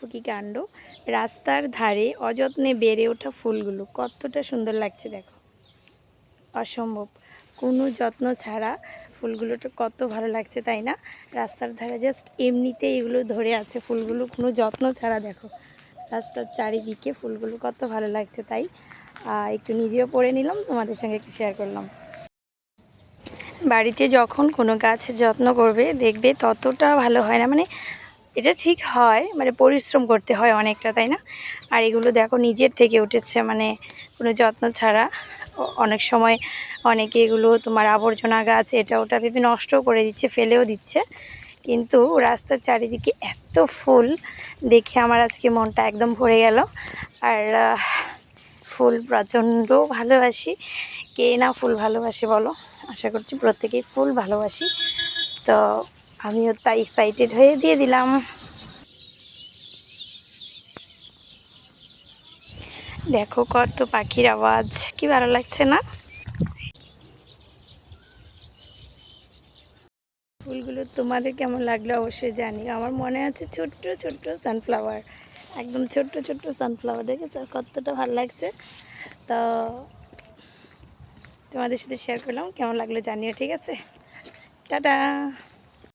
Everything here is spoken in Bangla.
কি কাণ্ড। রাস্তার ধারে অযত্নে বেড়ে ওঠা ফুলগুলো কতটা সুন্দর লাগছে দেখো। অসম্ভব। কোনো যত্ন ছাড়া ফুলগুলোটা কত ভালো লাগছে তাই না? রাস্তার ধারে জাস্ট এমনিতেই এগুলো ধরে আছে ফুলগুলো, কোনো যত্ন ছাড়া দেখো। রাস্তার চারিদিকে ফুলগুলো কত ভালো লাগছে তাই। একটু নিজেও পড়ে নিলাম, তোমাদের সঙ্গে একটু শেয়ার করলাম। বাড়িতে যখন কোনো গাছের যত্ন করবে, দেখবে ততটা ভালো হয় না। মানে এটা ঠিক হয় মানে পরিশ্রম করতে হয় অনেকটা, তাই না? আর এগুলো দেখো নিজের থেকে উঠেছে মানে কোনো যত্ন ছাড়া। অনেক সময় অনেকে এগুলো তোমার আবর্জনা গাছ, এটা ওটা ভেবে নষ্টও করে দিচ্ছে, ফেলেও দিচ্ছে। কিন্তু রাস্তার চারিদিকে এত ফুল, দেখে আমার আজকে মনটা একদম ভরে গেল। আর ফুল প্রচণ্ড ভালোবাসি। কে না ফুল ভালোবাসে বলো? আশা করছি প্রত্যেকেই ফুল ভালোবাসি। তো আমিও তাই এক্সাইটেড হয়ে দিয়ে দিলাম। দেখো কত পাখির আওয়াজ, কি ভালো লাগছে না? ফুলগুলো তোমাদের কেমন লাগল অবশ্যই জানি আমার মনে আছে ছোট্ট ছোট্ট সানফ্লাওয়ার একদম ছোট্ট ছোট্ট সানফ্লাওয়ার দেখেছ? কতটা ভালো লাগছে? তো তোমাদের সাথে শেয়ার করলাম, কেমন লাগল জানিও, ঠিক আছে? টাটা!